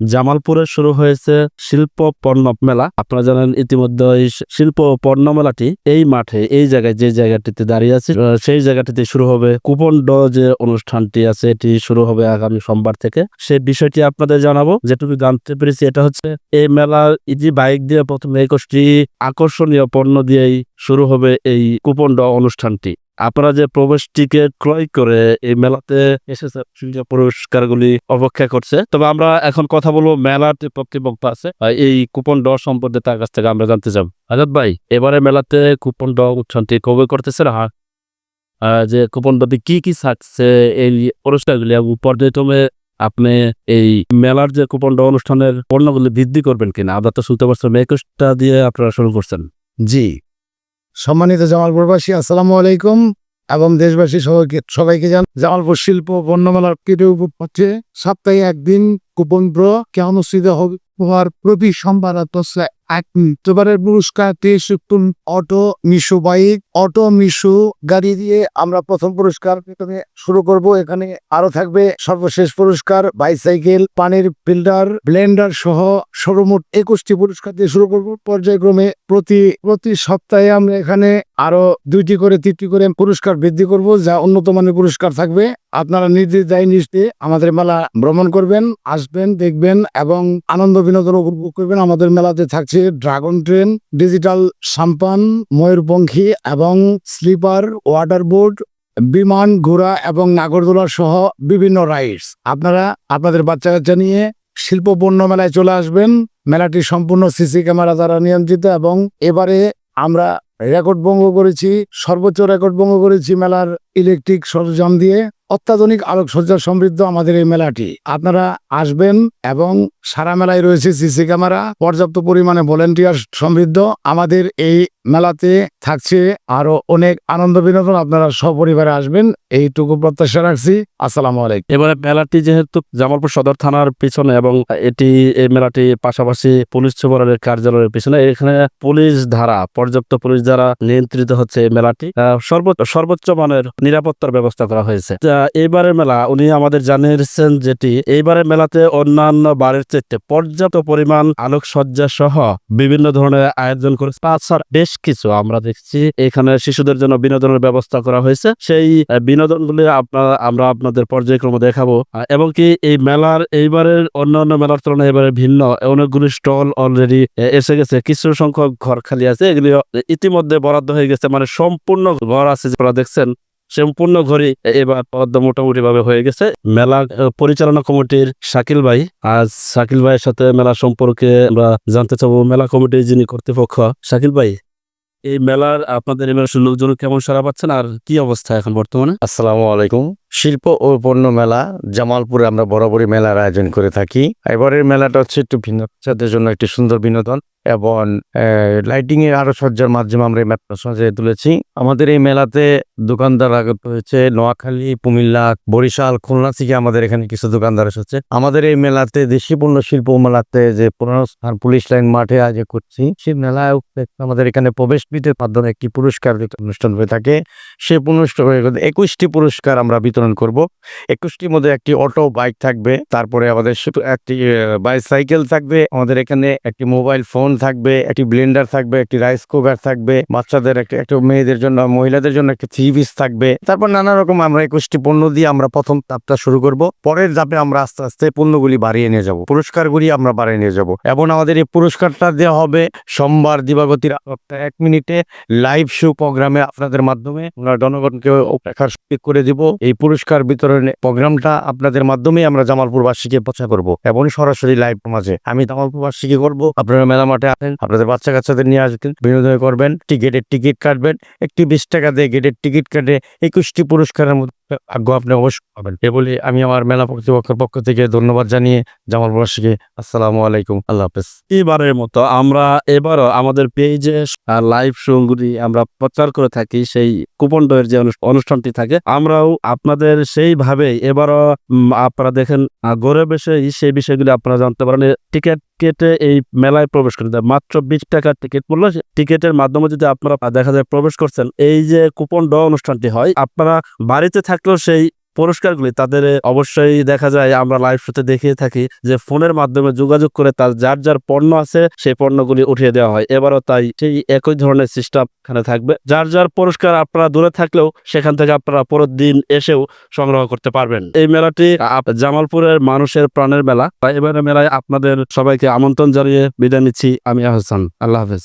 জামালপুরে শুরু হয়েছে শিল্প পণ্য মেলা আপনারা জানেন ইতিমধ্যে এই শিল্প পণ্য মেলাটি এই মাঠে, এই জায়গায় যে জায়গাটিতে দাঁড়িয়ে আছে সেই জায়গাটিতে শুরু হবে কুপন ড যে অনুষ্ঠানটি আছে। এটি শুরু হবে আগামী সোমবার থেকে। সেই বিষয়টি আপনাদের জানাব। যেটুকু জানতে পেরেছি, এটা হচ্ছে এই মেলার ইজি বাইক দিয়ে প্রথমে একুশটি আকর্ষণীয় পণ্য দিয়েই শুরু হবে এই কুপন ড অনুষ্ঠানটি। আপনারা যে প্রবেশ টিকিট ক্রয় করে এই মেলাতে এসেছে পুরস্কারগুলি অপেক্ষা করছে। তবে আমরা এখন কথা বলব মেলার যে কর্তৃপক্ষ আছে এই কুপন ড সম্পর্কে তার কাছ থেকে আমরা জানতে চাব। আজাদ ভাই এবারে মেলাতে কুপন ড উৎসবটি কবে করতেছে না আহ, যে কুপন ডতে কি কি থাকছে এই পুরস্কারগুলি পর্যায়ক্রমে আপনি এই মেলার যে কুপন ড অনুষ্ঠানের পণ্যগুলি বৃদ্ধি করবেন কিনা? আমরা তো শুনতে পারছিলাম একুশটা দিয়ে আপনারা শুরু করছেন। জি সম্মানিত জামালপুরবাসী, আসসালামু আলাইকুম এবং দেশবাসী সবাইকে সবাইকে জান জামালপুর শিল্প বর্ণমেলার কেটে উপ হচ্ছে সপ্তাহে একদিন কুপন ড্র কে অনুষ্ঠিত হবে? হওয়ার প্রতি হচ্ছে এবারের পুরস্কার তেইশ অটো মিশু বাইক। অটো মিশু গাড়ি দিয়ে আমরা প্রথম পুরস্কার শুরু করব। এখানে আরও থাকবে সর্বশেষ পুরস্কার, বাইসাইকেল, পানির ফিল্টার ব্লেন্ডার সহ সর্বমোট একুশটি পুরস্কার দিয়ে শুরু করব। পর্যায়ক্রমে প্রতি প্রতি সপ্তাহে আমরা এখানে আরও দুইটি করে, তিনটি করে পুরস্কার বৃদ্ধি করব, যা উন্নত মানের পুরস্কার থাকবে। আপনারা নির্দিষ্ট দায় নিশ্চে আমাদের মেলা ভ্রমণ করবেন, আসবেন, দেখবেন এবং আনন্দ বিনোদন উপভোগ করবেন। আমাদের মেলাতে থাকছে ড্রাগন ট্রেন, ডিজিটাল সাম্পান, ময়ূরপঙ্খী এবং স্লিপার ওয়াটার বোর্ড বিমান ঘোড়া এবং নাগরদোলা সহ বিভিন্ন রাইডস। আপনারা আপনাদের বাচ্চা কাচ্চা নিয়ে শিল্প পণ্য মেলায় চলে আসবেন। মেলাটি সম্পূর্ণ সিসি ক্যামেরা দ্বারা নিয়ন্ত্রিত এবং এবারে আমরা রেকর্ড ভঙ্গ করেছি, সর্বোচ্চ রেকর্ড ভঙ্গ করেছি মেলার ইলেকট্রিক সরঞ্জাম দিয়ে অত্যাধুনিক আলোকসজ্জা সমৃদ্ধ আমাদের এই মেলাটি। আপনারা আসবেন এবং সারা মেলায় রয়েছে সিসি ক্যামেরা, পর্যাপ্ত পরিমাণে ভলেন্টিয়ার সমৃদ্ধ আমাদের এই মেলাতে থাকছে আরও অনেক আনন্দ বিনোদন। আপনারা সপরিবারে আসবেন, এইটুকু প্রত্যাশা রাখছি। আসসালামু আলাইকুম। এবারে মেলাটি যেহেতু জামালপুর সদর থানার পিছনে এবং এটি এই মেলাটি পাশাপাশি পুলিশ সুপারের কার্যালয়ের পিছনে, এখানে পুলিশ ধারা, পর্যাপ্ত পুলিশ দ্বারা নিয়ন্ত্রিত হচ্ছে এই মেলাটি। সর্বোচ্চ মানের নিরাপত্তার ব্যবস্থা করা হয়েছে। এইবারের মেলা, উনি আমাদের জানিয়েছেন যেটি, এইবারের মেলাতে অন্যান্য বারের চাইতে পর্যাপ্ত পরিমাণ আলোকসজ্জা সহ বিভিন্ন ধরনের আয়োজন করেছে তাছাড়া বেশ কিছু আমরা দেখছি, এখানে শিশুদের জন্য বিনোদনের ব্যবস্থা করা হয়েছে। সেই বিনোদনগুলি আপনারা আমরা আপনাদের পর্যায়ক্রমে দেখাবো। এবং কি এই মেলার, এইবারের অন্যান্য মেলার তুলনায় এবারে ভিন্ন। অনেকগুলি স্টল অলরেডি এসে গেছে। কিছু সংখ্যক ঘর খালি আছে। এগুলি ইতিমধ্যে বরাদ্দ হয়ে গেছে। মানে সম্পূর্ণ ঘর আছে আপনারা দেখছেন। সম্পূর্ণ ঘরে এবার পদ্ম মোটামুটি ভাবে হয়ে গেছে। মেলা পরিচালনা কমিটির শাকিল ভাই। আজ শাকিল ভাইয়ের সাথে মেলা সম্পর্কে আমরা জানতে চাবো, মেলা কমিটির যিনি কর্তৃপক্ষ। শাকিল ভাই, এই মেলার আপনাদের এবার লোকজন কেমন সারা পাচ্ছেন আর কি অবস্থা এখন বর্তমানে? আসসালামু আলাইকুম। শিল্প ও পণ্য মেলা জামালপুরে আমরা বরাবরই মেলার আয়োজন করে থাকি। এবারের মেলাটা হচ্ছে একটু ভিন্ন, বাচ্চাদের জন্য একটি সুন্দর বিনোদন এবং লাইটিং এর আরও সজ্জার মাধ্যমে আমরা এই মেলাটা সাজিয়ে তুলেছি। আমাদের এই মেলাতে দোকানদার আগত হয়েছে নোয়াখালী, কুমিল্লা, বরিশাল, খুলনা থেকে আমাদের এখানে কিছু দোকানদার এসেছে। আমাদের এই মেলাতে দেশি পণ্য শিল্প মেলাতে যে পুরনো স্থান পুলিশ লাইন মাঠে আজ করছি, সেই মেলায় আমাদের এখানে প্রবেশ মাধ্যমে একটি পুরস্কার অনুষ্ঠান হয়ে থাকে। সেই পুরস্কার একুশটি পুরস্কার আমরা বিতরণ করব। একুশটির মধ্যে একটি অটো, বাইক থাকবে, তারপরে আমাদের একটি বাইসাইকেল থাকবে, আমাদের এখানে একটি মোবাইল ফোন থাকবে, একটি ব্লেন্ডার থাকবে, একটি রাইস কুকার থাকবে, বাচ্চাদের একটা, একটু মেয়েদের জন্য, মহিলাদের জন্য একটি থ্রি পিস থাকবে। তারপর নানা রকম আমরা একুশটি পণ্য দিয়ে আমরা প্রথম তাপটা শুরু করব, পরের ধাপে আমরা আস্তে আস্তে পণ্যগুলি বাড়িয়ে নিয়ে যাব, পুরস্কারগুলি আমরা বাড়িয়ে নিয়ে যাব। এবং আমাদের এই পুরস্কারটা দেওয়া হবে সোমবার দিবাগতির এক মিনিটে লাইভ শো প্রোগ্রামে আপনাদের মাধ্যমে, আমরা জনগণকে দেখার সুযোগ করে দিব। এই পুরস্কার বিতরণে প্রোগ্রামটা আপনাদের মাধ্যমে আমরা জামালপুর জামালপুরবাসীকে প্রচার করব এবং সরাসরি লাইভ মাঝে আমি জামালপুর জামালপুরবাসীকে করব। আপনারা মেলা মাঠে আসেন, আপনাদের বাচ্চা কাচ্চাদের নিয়ে আসবেন, বিনোদন করবেন, টিকিটের টিকিট কাটবেন, একটি বিশ টাকা দিয়ে গেটের টিকিট কাটে একুশটি পুরস্কারের মধ্যে আগ্রহ আপনি অবশ্যই পাবেন। এ বলে আমি আমার মেলা কর্তৃপক্ষের পক্ষ থেকে ধন্যবাদ জানিয়ে জামালপুরবাসীকে আসসালামু আলাইকুম। আল্লাহ হাফেজ। এবারের মতো আমরা এবারও আমাদের পেজে লাইভ শোগুলি আমরা প্রচার করে থাকি, সেই কুপন ডয়ের যে অনুষ- অনুষ্ঠানটি থাকে, আমরাও আপনাদের সেইভাবে এবারও আপনারা দেখেন গড়ে বেশে সেই বিষয়গুলি আপনারা জানতে পারেন। টিকিট কেটে এই মেলায় প্রবেশ করে। মাত্র বিশ টাকার টিকিট মূল্য। টিকিটের মাধ্যমে যদি আপনারা দেখা যায় প্রবেশ করছেন, এই যে কুপন ড অনুষ্ঠানটি হয়, আপনারা বাড়িতে থাকলেও সেই পুরস্কারগুলি তাদের অবশ্যই দেখা যায় আমরা লাইভ শোতে দেখিয়ে থাকি যে ফোনের মাধ্যমে যোগাযোগ করে তার যার যার পণ্য আছে সেই পণ্যগুলি উঠিয়ে দেওয়া হয়। এবারও তাই সেই একই ধরনের সিস্টেম এখানে থাকবে। যার যার পুরস্কার আপনারা দূরে থাকলেও সেখান থেকে আপনারা পরের দিন এসেও সংগ্রহ করতে পারবেন। এই মেলাটি জামালপুরের মানুষের প্রাণের মেলা। তাই এবারে মেলায় আপনাদের সবাইকে আমন্ত্রণ জানিয়ে বিদায় নিচ্ছি। আমি আহসান। আল্লাহ হাফেজ।